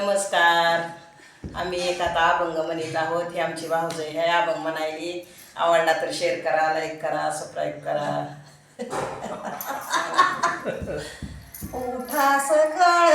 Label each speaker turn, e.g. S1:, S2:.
S1: नमस्कार. आम्ही एक आता अभंग म्हणत आहोत. हे आमची भाऊज ह्या हे अभंग म्हणायली आवडला तर शेअर करा लाईक करा सबस्क्राईब करा. उठा सकाळ